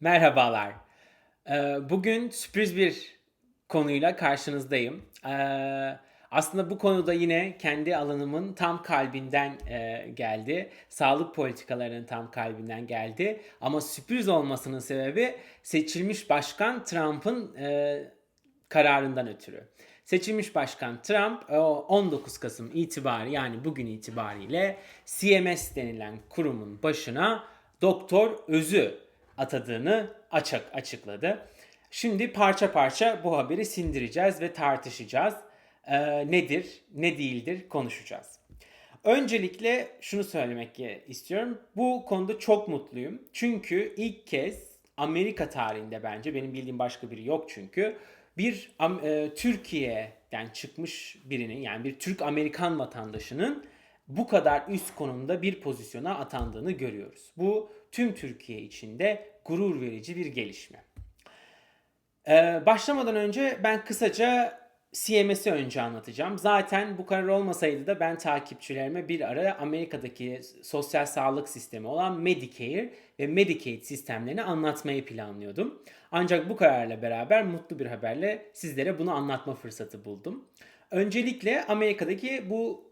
Merhabalar. Eee, bugün sürpriz bir konuyla karşınızdayım. Eee, aslında bu konuda yine kendi alanımın tam kalbinden eee, geldi. Sağlık politikalarının tam kalbinden geldi. Ama sürpriz olmasının sebebi seçilmiş başkan Trump'ın eee, kararından ötürü. Seçilmiş başkan Trump e, o 19 Kasım itibari yani bugün itibariyle CMS denilen kurumun başına Doktor Öz'ü atadığını açık açıkladı. Şimdi parça parça bu haberi sindireceğiz ve tartışacağız. Ee, nedir, ne değildir konuşacağız. Öncelikle şunu söylemek istiyorum. Bu konuda çok mutluyum. Çünkü ilk kez Amerika tarihinde bence benim bildiğim başka biri yok çünkü bir e, Türkiye'den çıkmış birinin yani bir Türk Amerikan vatandaşının bu kadar üst konumda bir pozisyona atandığını görüyoruz. Bu tüm Türkiye için de gurur verici bir gelişme. Ee, başlamadan önce ben kısaca CMS'i önce anlatacağım. Zaten bu karar olmasaydı da ben takipçilerime bir ara Amerika'daki sosyal sağlık sistemi olan Medicare ve Medicaid sistemlerini anlatmayı planlıyordum. Ancak bu kararla beraber mutlu bir haberle sizlere bunu anlatma fırsatı buldum. Öncelikle Amerika'daki bu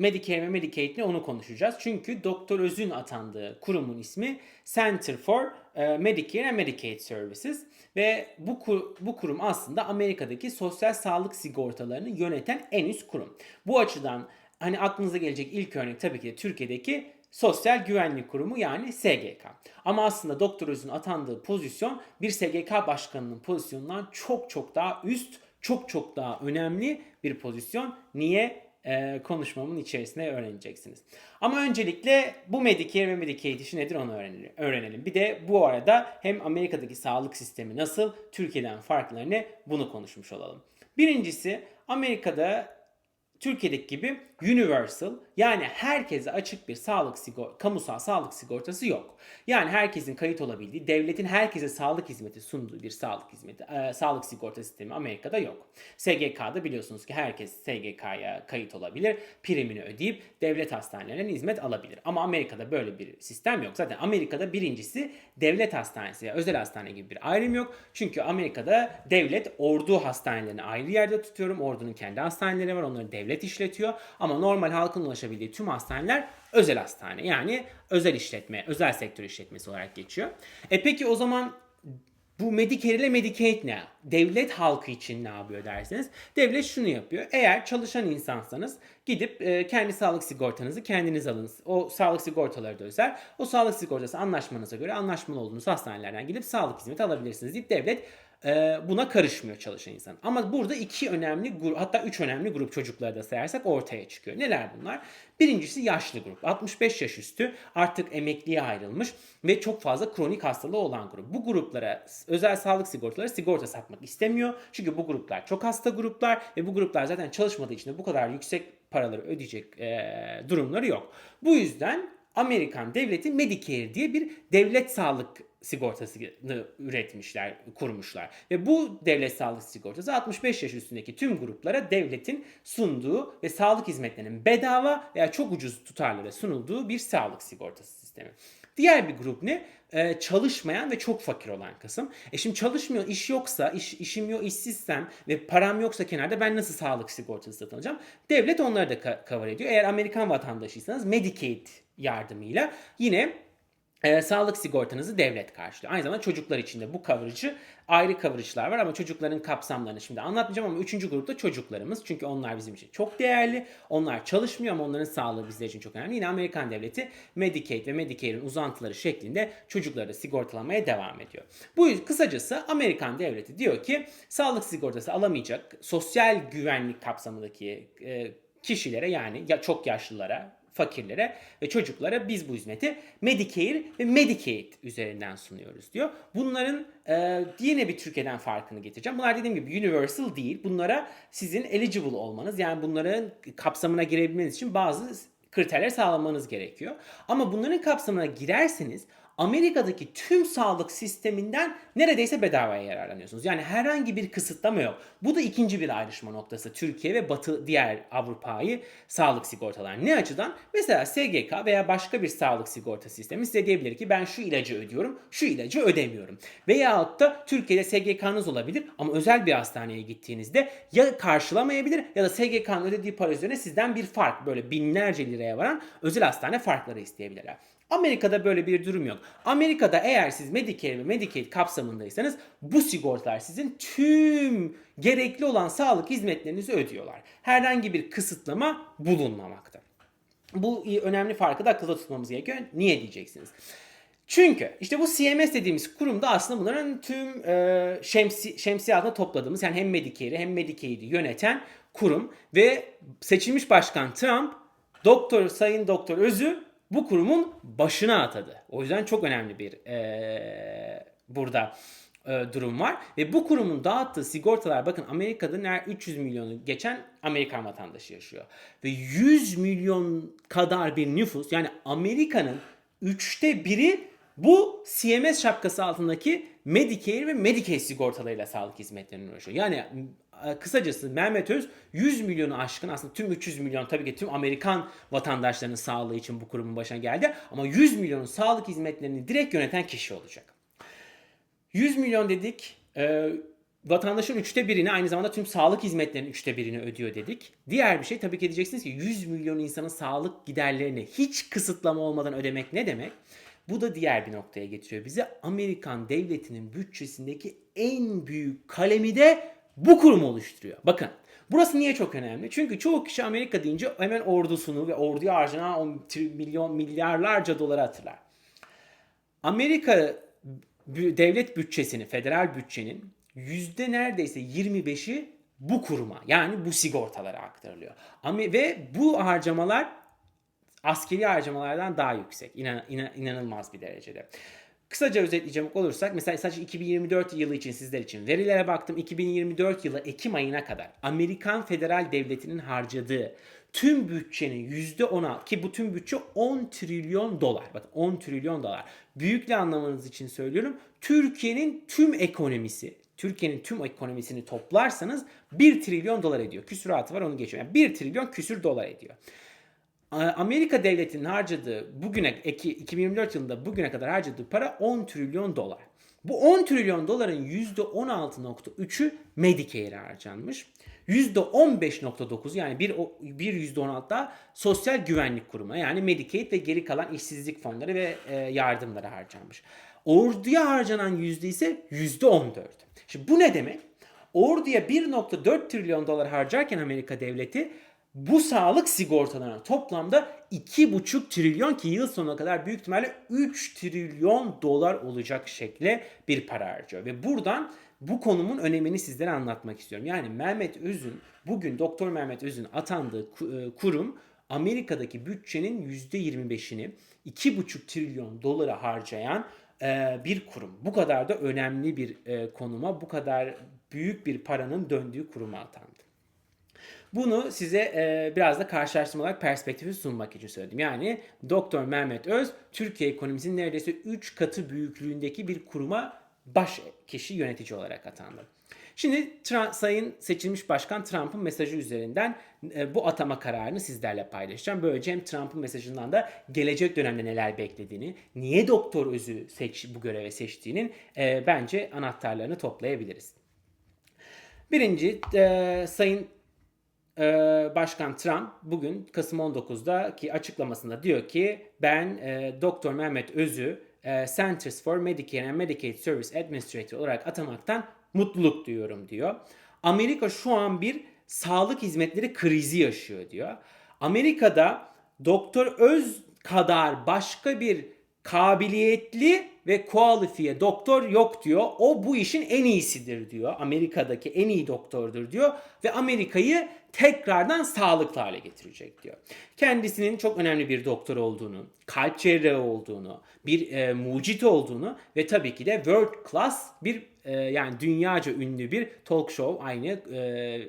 Medicare ve Medicaid'le onu konuşacağız. Çünkü Doktor Öz'ün atandığı kurumun ismi Center for e, Medicare and Medicaid Services ve bu kur- bu kurum aslında Amerika'daki sosyal sağlık sigortalarını yöneten en üst kurum. Bu açıdan hani aklınıza gelecek ilk örnek tabii ki de Türkiye'deki Sosyal Güvenlik Kurumu yani SGK. Ama aslında Doktor Öz'ün atandığı pozisyon bir SGK başkanının pozisyonundan çok çok daha üst, çok çok daha önemli bir pozisyon. Niye? E, konuşmamın içerisinde öğreneceksiniz. Ama öncelikle bu Medicare ve Medicaid işi nedir onu öğrenelim. Bir de bu arada hem Amerika'daki sağlık sistemi nasıl, Türkiye'den farkları ne bunu konuşmuş olalım. Birincisi Amerika'da Türkiye'deki gibi universal yani herkese açık bir sağlık sigor kamusal sağlık sigortası yok. Yani herkesin kayıt olabildiği, devletin herkese sağlık hizmeti sunduğu bir sağlık hizmeti, e, sağlık sigorta sistemi Amerika'da yok. SGK'da biliyorsunuz ki herkes SGK'ya kayıt olabilir, primini ödeyip devlet hastanelerine hizmet alabilir. Ama Amerika'da böyle bir sistem yok. Zaten Amerika'da birincisi devlet hastanesi ya özel hastane gibi bir ayrım yok. Çünkü Amerika'da devlet ordu hastanelerini ayrı yerde tutuyorum. Ordunun kendi hastaneleri var. Onları devlet işletiyor. Ama normal halkın ulaşabildiği tüm hastaneler özel hastane. Yani özel işletme, özel sektör işletmesi olarak geçiyor. E peki o zaman bu Medicare ile Medicaid ne? Devlet halkı için ne yapıyor derseniz. Devlet şunu yapıyor. Eğer çalışan insansanız gidip e, kendi sağlık sigortanızı kendiniz alınız. O sağlık sigortaları da özel. O sağlık sigortası anlaşmanıza göre anlaşmalı olduğunuz hastanelerden gidip sağlık hizmeti alabilirsiniz deyip devlet buna karışmıyor çalışan insan. Ama burada iki önemli grup hatta üç önemli grup çocukları da sayarsak ortaya çıkıyor. Neler bunlar? Birincisi yaşlı grup. 65 yaş üstü artık emekliye ayrılmış ve çok fazla kronik hastalığı olan grup. Bu gruplara özel sağlık sigortaları sigorta satmak istemiyor. Çünkü bu gruplar çok hasta gruplar ve bu gruplar zaten çalışmadığı için de bu kadar yüksek paraları ödeyecek e, durumları yok. Bu yüzden Amerikan devleti Medicare diye bir devlet sağlık sigortasını üretmişler, kurmuşlar. Ve bu devlet sağlık sigortası 65 yaş üstündeki tüm gruplara devletin sunduğu ve sağlık hizmetlerinin bedava veya çok ucuz tutarlara sunulduğu bir sağlık sigortası sistemi. Diğer bir grup ne? Ee, çalışmayan ve çok fakir olan kısım. E şimdi çalışmıyor, iş yoksa, iş, işim yok, işsizsem ve param yoksa kenarda ben nasıl sağlık sigortası satın alacağım? Devlet onları da ka- cover ediyor. Eğer Amerikan vatandaşıysanız Medicaid yardımıyla yine e, sağlık sigortanızı devlet karşılıyor. Aynı zamanda çocuklar için de bu coverage'ı ayrı coverage'lar var ama çocukların kapsamlarını şimdi anlatmayacağım ama üçüncü grupta çocuklarımız. Çünkü onlar bizim için çok değerli. Onlar çalışmıyor ama onların sağlığı bizler için çok önemli. Yine Amerikan devleti Medicaid ve Medicare'in uzantıları şeklinde çocukları da sigortalamaya devam ediyor. Bu kısacası Amerikan devleti diyor ki sağlık sigortası alamayacak sosyal güvenlik kapsamındaki e, kişilere yani ya çok yaşlılara fakirlere ve çocuklara biz bu hizmeti Medicare ve Medicaid üzerinden sunuyoruz diyor. Bunların e, yine bir Türkiye'den farkını getireceğim. Bunlar dediğim gibi universal değil. Bunlara sizin eligible olmanız yani bunların kapsamına girebilmeniz için bazı kriterler sağlamanız gerekiyor. Ama bunların kapsamına girerseniz Amerika'daki tüm sağlık sisteminden neredeyse bedavaya yararlanıyorsunuz. Yani herhangi bir kısıtlama yok. Bu da ikinci bir ayrışma noktası Türkiye ve Batı diğer Avrupa'yı sağlık sigortalar. Ne açıdan? Mesela SGK veya başka bir sağlık sigorta sistemi size diyebilir ki ben şu ilacı ödüyorum, şu ilacı ödemiyorum. Veyahut da Türkiye'de SGK'nız olabilir ama özel bir hastaneye gittiğinizde ya karşılamayabilir ya da SGK'nın ödediği para üzerine sizden bir fark böyle binlerce liraya varan özel hastane farkları isteyebilirler. Amerika'da böyle bir durum yok. Amerika'da eğer siz Medicare ve Medicaid kapsamındaysanız bu sigortalar sizin tüm gerekli olan sağlık hizmetlerinizi ödüyorlar. Herhangi bir kısıtlama bulunmamakta. Bu önemli farkı da akılda tutmamız gerekiyor. Niye diyeceksiniz? Çünkü işte bu CMS dediğimiz kurumda aslında bunların tüm e, şemsi, şemsiye altında topladığımız yani hem Medicare'i hem Medicaid'i yöneten kurum ve seçilmiş başkan Trump Doktor Sayın Doktor Öz'ü bu kurumun başına atadı. O yüzden çok önemli bir e, burada e, durum var. Ve bu kurumun dağıttığı sigortalar bakın Amerika'da neredeyse 300 milyonu geçen Amerikan vatandaşı yaşıyor. Ve 100 milyon kadar bir nüfus yani Amerika'nın üçte biri bu CMS şapkası altındaki Medicare ve Medicaid sigortalarıyla sağlık hizmetlerine uğraşıyor. Yani e, kısacası Mehmet Öz 100 milyonu aşkın aslında tüm 300 milyon tabii ki tüm Amerikan vatandaşlarının sağlığı için bu kurumun başına geldi. Ama 100 milyonun sağlık hizmetlerini direkt yöneten kişi olacak. 100 milyon dedik. E, vatandaşın üçte birini aynı zamanda tüm sağlık hizmetlerinin üçte birini ödüyor dedik. Diğer bir şey tabii ki diyeceksiniz ki 100 milyon insanın sağlık giderlerini hiç kısıtlama olmadan ödemek ne demek? Bu da diğer bir noktaya getiriyor bizi. Amerikan devletinin bütçesindeki en büyük kalemi de bu kurum oluşturuyor. Bakın burası niye çok önemli? Çünkü çoğu kişi Amerika deyince hemen ordusunu ve orduya harcanan 10 milyon milyarlarca doları hatırlar. Amerika devlet bütçesini, federal bütçenin yüzde neredeyse 25'i bu kuruma yani bu sigortalara aktarılıyor. Ve bu harcamalar askeri harcamalardan daha yüksek. İnan, inan, inanılmaz bir derecede. Kısaca özetleyecek olursak mesela sadece 2024 yılı için sizler için verilere baktım. 2024 yılı Ekim ayına kadar Amerikan Federal Devleti'nin harcadığı tüm bütçenin %10'a ki bu tüm bütçe 10 trilyon dolar. Bak 10 trilyon dolar. Büyükle anlamanız için söylüyorum. Türkiye'nin tüm ekonomisi Türkiye'nin tüm ekonomisini toplarsanız 1 trilyon dolar ediyor. Küsuratı var onu geçiyor. Yani 1 trilyon küsür dolar ediyor. Amerika devletinin harcadığı bugüne 2024 yılında bugüne kadar harcadığı para 10 trilyon dolar. Bu 10 trilyon doların %16.3'ü Medicare'e harcanmış. %15.9 yani bir, bir %16 da sosyal güvenlik kurumu yani Medicaid ve geri kalan işsizlik fonları ve e, yardımları harcanmış. Orduya harcanan yüzde ise %14. Şimdi bu ne demek? Orduya 1.4 trilyon dolar harcarken Amerika devleti bu sağlık sigortalarına toplamda 2,5 trilyon ki yıl sonuna kadar büyük ihtimalle 3 trilyon dolar olacak şekle bir para harcıyor. Ve buradan bu konumun önemini sizlere anlatmak istiyorum. Yani Mehmet Öz'ün bugün Doktor Mehmet Öz'ün atandığı e, kurum Amerika'daki bütçenin %25'ini 2,5 trilyon dolara harcayan e, bir kurum. Bu kadar da önemli bir e, konuma, bu kadar büyük bir paranın döndüğü kuruma atandı. Bunu size e, biraz da karşılaştırma olarak perspektifi sunmak için söyledim. Yani Doktor Mehmet Öz Türkiye ekonomisinin neredeyse 3 katı büyüklüğündeki bir kuruma baş kişi yönetici olarak atandı. Şimdi Trump, Sayın seçilmiş başkan Trump'ın mesajı üzerinden e, bu atama kararını sizlerle paylaşacağım. Böylece hem Trump'ın mesajından da gelecek dönemde neler beklediğini, niye Doktor Öz'ü seç, bu göreve seçtiğinin e, bence anahtarlarını toplayabiliriz. Birinci e, Sayın ee, Başkan Trump bugün Kasım 19'daki açıklamasında diyor ki ben e, Doktor Mehmet Öz'ü e, Centers for Medicare and Medicaid Service Administrator olarak atamaktan mutluluk duyuyorum diyor. Amerika şu an bir sağlık hizmetleri krizi yaşıyor diyor. Amerika'da Doktor Öz kadar başka bir kabiliyetli ve kualifiye doktor yok diyor. O bu işin en iyisidir diyor. Amerika'daki en iyi doktordur diyor ve Amerika'yı tekrardan sağlıklı hale getirecek diyor. Kendisinin çok önemli bir doktor olduğunu, kalp cerrahı olduğunu, bir e, mucit olduğunu ve tabii ki de world class bir e, yani dünyaca ünlü bir talk show aynı e,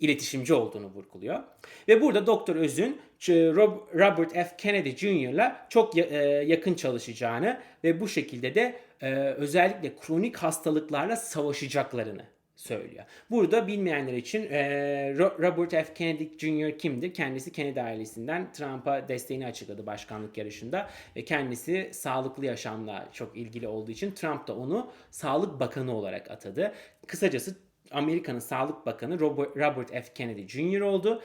iletişimci olduğunu vurguluyor. Ve burada Doktor Öz'ün Robert F. Kennedy Jr.'la çok e, yakın çalışacağını ve bu şekilde de e, özellikle kronik hastalıklarla savaşacaklarını söylüyor. Burada bilmeyenler için e, Ro- Robert F. Kennedy Jr. kimdir? Kendisi Kennedy ailesinden Trump'a desteğini açıkladı başkanlık yarışında ve kendisi sağlıklı yaşamla çok ilgili olduğu için Trump da onu Sağlık Bakanı olarak atadı. Kısacası Amerika'nın Sağlık Bakanı Robert, F. Kennedy Jr. oldu.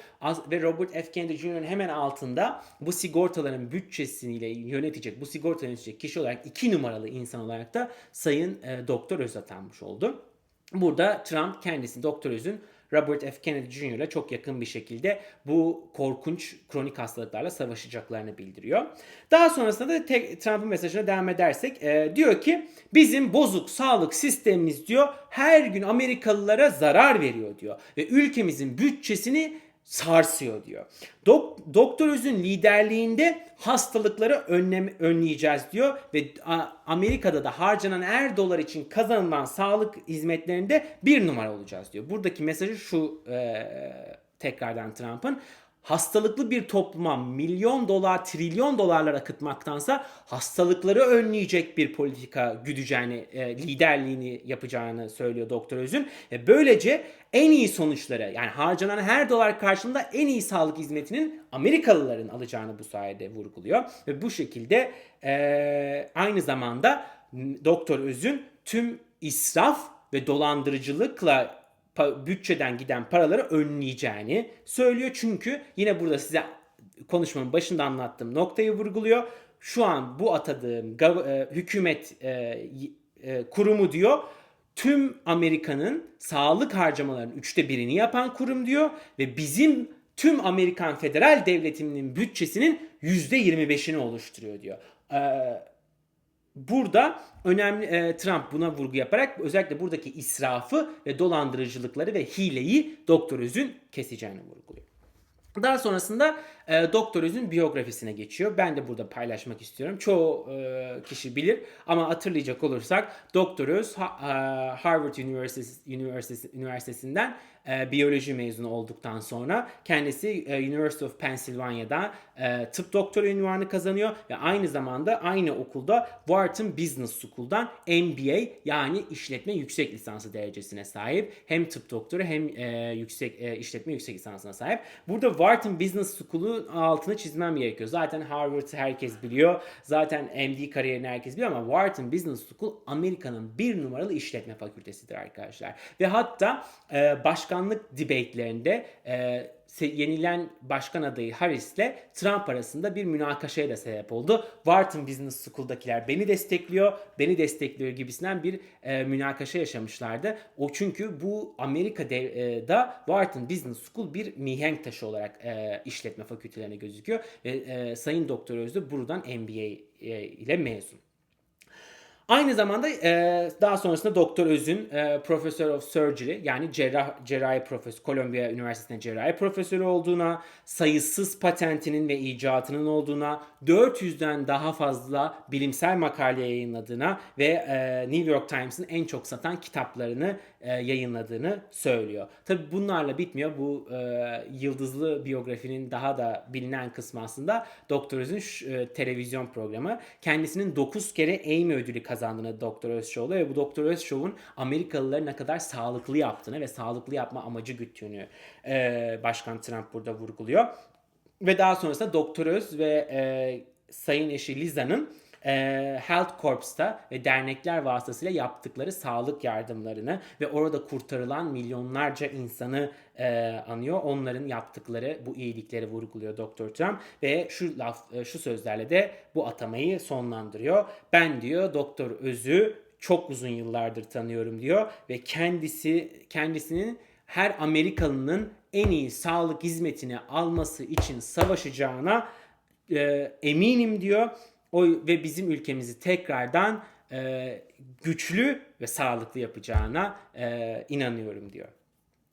Ve Robert F. Kennedy Jr.'ın hemen altında bu sigortaların bütçesiyle yönetecek, bu sigortaları yönetecek kişi olarak iki numaralı insan olarak da Sayın e, Doktor Öz atanmış oldu. Burada Trump kendisi Doktor Öz'ün Robert F. Kennedy Jr. ile çok yakın bir şekilde bu korkunç kronik hastalıklarla savaşacaklarını bildiriyor. Daha sonrasında da Trump'ın mesajına devam edersek e, diyor ki bizim bozuk sağlık sistemimiz diyor her gün Amerikalılara zarar veriyor diyor ve ülkemizin bütçesini sarsıyor diyor. Dok- Doktor Öz'ün liderliğinde hastalıkları önlem önleyeceğiz diyor ve Amerika'da da harcanan her dolar için kazanılan sağlık hizmetlerinde bir numara olacağız diyor. Buradaki mesajı şu e, tekrardan Trump'ın hastalıklı bir topluma milyon dolar, trilyon dolarlar akıtmaktansa hastalıkları önleyecek bir politika güdeceğini, e, liderliğini yapacağını söylüyor Doktor Özün. Ve böylece en iyi sonuçları yani harcanan her dolar karşılığında en iyi sağlık hizmetinin Amerikalıların alacağını bu sayede vurguluyor. Ve bu şekilde e, aynı zamanda Doktor Özün tüm israf ve dolandırıcılıkla bütçeden giden paraları önleyeceğini söylüyor. Çünkü yine burada size konuşmanın başında anlattığım noktayı vurguluyor. Şu an bu atadığım e, hükümet e, e, kurumu diyor tüm Amerika'nın sağlık harcamalarının üçte birini yapan kurum diyor ve bizim tüm Amerikan federal devletinin bütçesinin yüzde yirmi beşini oluşturuyor diyor. Ee, Burada önemli e, Trump buna vurgu yaparak özellikle buradaki israfı ve dolandırıcılıkları ve hileyi Doktor Öz'ün keseceğini vurguluyor. Daha sonrasında e, Doktor Öz'ün biyografisine geçiyor. Ben de burada paylaşmak istiyorum. Çoğu e, kişi bilir ama hatırlayacak olursak Doktor Öz ha- e, Harvard Üniversitesi, Üniversitesi, Üniversitesi'nden e, biyoloji mezunu olduktan sonra kendisi e, University of Pennsylvania'da e, tıp doktoru ünvanı kazanıyor ve aynı zamanda aynı okulda Wharton Business School'dan MBA yani işletme yüksek lisansı derecesine sahip. Hem tıp doktoru hem e, yüksek e, işletme yüksek lisansına sahip. Burada Wharton Business School'un altını çizmem gerekiyor. Zaten Harvard herkes biliyor. Zaten MD kariyerini herkes biliyor ama Wharton Business School Amerika'nın bir numaralı işletme fakültesidir arkadaşlar. Ve hatta e, başkanlık debate'lerinde e, yenilen başkan adayı Harris'le Trump arasında bir münakaşaya da sebep oldu. Wharton Business School'dakiler beni destekliyor, beni destekliyor gibisinden bir e, münakaşa yaşamışlardı. O çünkü bu Amerika'da Wharton Business School bir mihenk taşı olarak e, işletme fakültelerine gözüküyor ve e, Sayın Doktor Özlü buradan MBA e, ile mezun. Aynı zamanda e, daha sonrasında Doktor Öz'ün e, Professor of Surgery yani cerrah, cerrahi profesör, Columbia Üniversitesi'nde cerrahi profesörü olduğuna, sayısız patentinin ve icatının olduğuna, 400'den daha fazla bilimsel makale yayınladığına ve e, New York Times'ın en çok satan kitaplarını e, yayınladığını söylüyor. Tabi bunlarla bitmiyor. Bu e, yıldızlı biyografinin daha da bilinen kısmı aslında Doktor Öz'ün e, televizyon programı. Kendisinin 9 kere Emmy ödülü kazandığını Doktor Öz Show'la ve bu Doktor Öz Show'un Amerikalıları ne kadar sağlıklı yaptığını ve sağlıklı yapma amacı güttüğünü e, Başkan Trump burada vurguluyor. Ve daha sonrasında Doktor Öz ve e, Sayın eşi Liza'nın e, Health Corps'ta ve dernekler vasıtasıyla yaptıkları sağlık yardımlarını ve orada kurtarılan milyonlarca insanı e, anıyor. Onların yaptıkları bu iyilikleri vurguluyor Doktor Trump ve şu laf e, şu sözlerle de bu atamayı sonlandırıyor. Ben diyor Doktor Öz'ü çok uzun yıllardır tanıyorum diyor ve kendisi kendisinin her Amerikalının en iyi sağlık hizmetini alması için savaşacağına e, eminim diyor. O ve bizim ülkemizi tekrardan e, güçlü ve sağlıklı yapacağına e, inanıyorum diyor.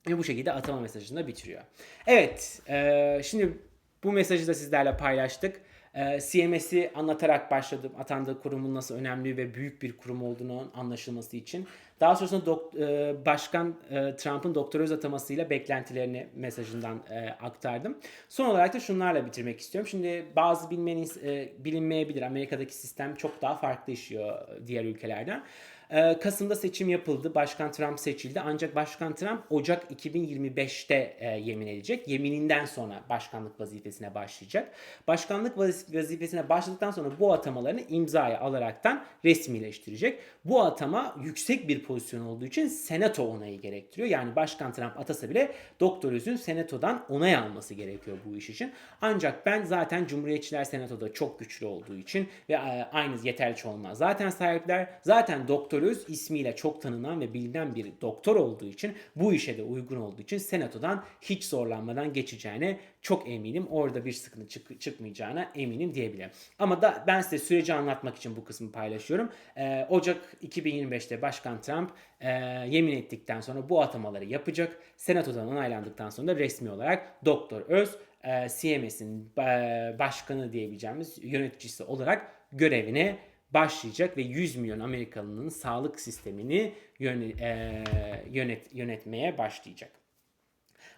Ve bu şekilde atama mesajını da bitiriyor. Evet, e, şimdi bu mesajı da sizlerle paylaştık. E, CMS'i anlatarak başladım. Atandığı kurumun nasıl önemli ve büyük bir kurum olduğunu anlaşılması için. Daha sonrasında dok- e, Başkan e, Trump'ın doktor öz atamasıyla beklentilerini mesajından e, aktardım. Son olarak da şunlarla bitirmek istiyorum. Şimdi bazı bilmeniz e, bilinmeyebilir. Amerika'daki sistem çok daha farklı işliyor diğer ülkelerden. Ee, Kasım'da seçim yapıldı. Başkan Trump seçildi. Ancak Başkan Trump Ocak 2025'te e, yemin edecek. Yemininden sonra başkanlık vazifesine başlayacak. Başkanlık vaz- vazifesine başladıktan sonra bu atamalarını imzaya alaraktan resmileştirecek. Bu atama yüksek bir pozisyon olduğu için senato onayı gerektiriyor. Yani Başkan Trump atasa bile Doktor Öz'ün senatodan onay alması gerekiyor bu iş için. Ancak ben zaten Cumhuriyetçiler senatoda çok güçlü olduğu için ve e, aynı yeterli çoğunluğa zaten sahipler. Zaten Doktor Öz ismiyle çok tanınan ve bilinen bir doktor olduğu için bu işe de uygun olduğu için senatodan hiç zorlanmadan geçeceğine çok eminim. Orada bir sıkıntı çık- çıkmayacağına eminim diyebilirim. Ama da ben size süreci anlatmak için bu kısmı paylaşıyorum. Ee, Ocak 2025'te Başkan Trump e, yemin ettikten sonra bu atamaları yapacak. Senatodan onaylandıktan sonra da resmi olarak Doktor Öz e, CMS'in e, başkanı diyebileceğimiz yöneticisi olarak görevine başlayacak ve 100 milyon Amerikalının sağlık sistemini yöne- e, yönet yönetmeye başlayacak.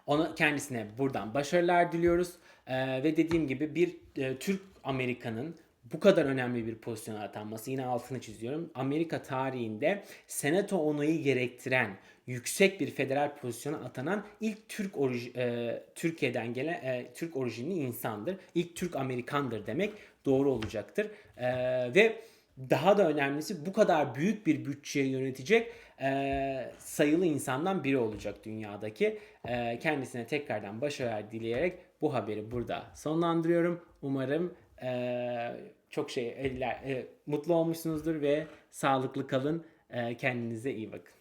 Ona kendisine buradan başarılar diliyoruz. Ee, ve dediğim gibi bir e, Türk Amerikanın bu kadar önemli bir pozisyona atanması yine altını çiziyorum. Amerika tarihinde senato onayı gerektiren yüksek bir federal pozisyona atanan ilk Türk orij- e, Türkiye'den gelen e, Türk orijinli insandır. İlk Türk Amerikandır demek doğru olacaktır. E, ve daha da önemlisi bu kadar büyük bir bütçeyi yönetecek e, sayılı insandan biri olacak dünyadaki. E, kendisine tekrardan başarılar dileyerek bu haberi burada sonlandırıyorum. Umarım e, çok şey eller, e, mutlu olmuşsunuzdur ve sağlıklı kalın. E, kendinize iyi bakın.